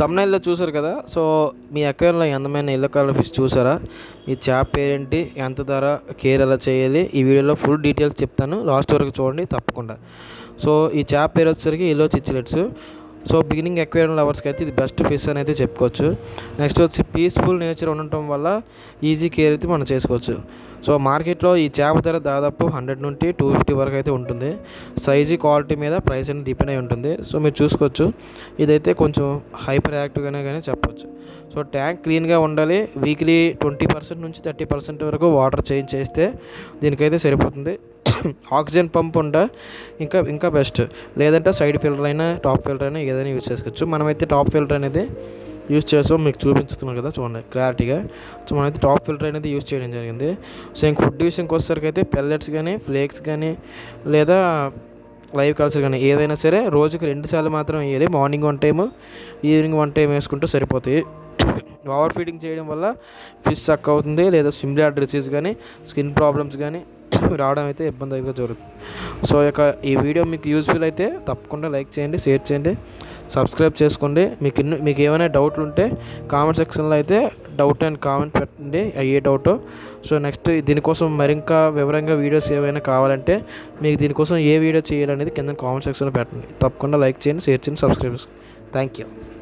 తమ్నైల్లో చూసారు కదా సో మీ అక్వేరియంలో అందమైన ఎల్లో కలర్ ఫిష్ చూసారా ఈ చేప పేరేంటి ఎంత ధర కేర్ ఎలా చేయాలి ఈ వీడియోలో ఫుల్ డీటెయిల్స్ చెప్తాను. లాస్ట్ వరకు చూడండి తప్పకుండా. సో ఈ చేప పేరు వచ్చేసరికి yellow cichlids so beginning aquarium లవర్స్కి అయితే ఇది బెస్ట్ ఫిష్ అని అయితే చెప్పుకోవచ్చు. నెక్స్ట్ వచ్చి పీస్ఫుల్ నేచర్ ఉండటం వల్ల ఈజీ కేర్ అయితే మనం చేసుకోవచ్చు. సో మార్కెట్లో ఈ చేప ధర దాదాపు హండ్రెడ్ నుండి టూ ఫిఫ్టీ వరకు అయితే ఉంటుంది. సైజు క్వాలిటీ మీద ప్రైస్ అనేది డిపెండ్ అయి ఉంటుంది. సో మీరు చూసుకోవచ్చు. ఇదైతే కొంచెం హైపర్ యాక్టివ్గానే కానీ చెప్పొచ్చు. సో ట్యాంక్ క్లీన్గా ఉండాలి. వీక్లీ ట్వంటీ పర్సెంట్ నుంచి థర్టీ పర్సెంట్ వరకు వాటర్ చేంజ్ చేస్తే దీనికైతే సరిపోతుంది. ఆక్సిజన్ పంప్ ఉంటే ఇంకా ఇంకా బెస్ట్. లేదంటే సైడ్ ఫిల్టర్ అయినా టాప్ ఫిల్టర్ అయినా ఏదైనా యూజ్ చేసుకోవచ్చు. మనమైతే టాప్ ఫిల్టర్ అనేది యూజ్ చేస్తాం. మీకు చూపించుతున్నాం కదా చూడండి క్లారిటీగా. సో మనమైతే టాప్ ఫిల్టర్ అనేది యూజ్ చేయడం జరిగింది. సో ఇంక ఫుడ్ విషయంకి వచ్చేసరికి అయితే పెల్లెట్స్ కానీ ఫ్లేక్స్ కానీ లేదా లైవ్ కల్చర్ కానీ ఏదైనా సరే రోజుకి రెండు సార్లు మాత్రం వేయాలి. Morning one time evening one time వేసుకుంటే సరిపోతాయి. ఓవర్ ఫీడింగ్ చేయడం వల్ల ఫిష్ సక్ అవుతుంది. లేదా స్విమ్లాడ్ డిసీజ్ కానీ స్కిన్ ప్రాబ్లమ్స్ కానీ రావడం అయితే ఇబ్బంది అయితే జరుగుతుంది. సో యొక్క ఈ వీడియో మీకు యూజ్ఫుల్ అయితే తప్పకుండా లైక్ చేయండి షేర్ చేయండి సబ్స్క్రైబ్ చేసుకోండి. మీకు ఇన్ని మీకు ఏమైనా డౌట్లు ఉంటే కామెంట్ సెక్షన్లో అయితే డౌట్ అండ్ కామెంట్ పెట్టండి ఏ డౌట్. సో నెక్స్ట్ దీనికోసం మరింకా వివరంగా వీడియోస్ ఏమైనా కావాలంటే మీకు దీనికోసం ఏ వీడియో చేయాలనేది కింద కామెంట్ సెక్షన్లో పెట్టండి. తప్పకుండా లైక్ చేయండి షేర్ చేయండి సబ్స్క్రైబ్ చేసుకోండి. Thank you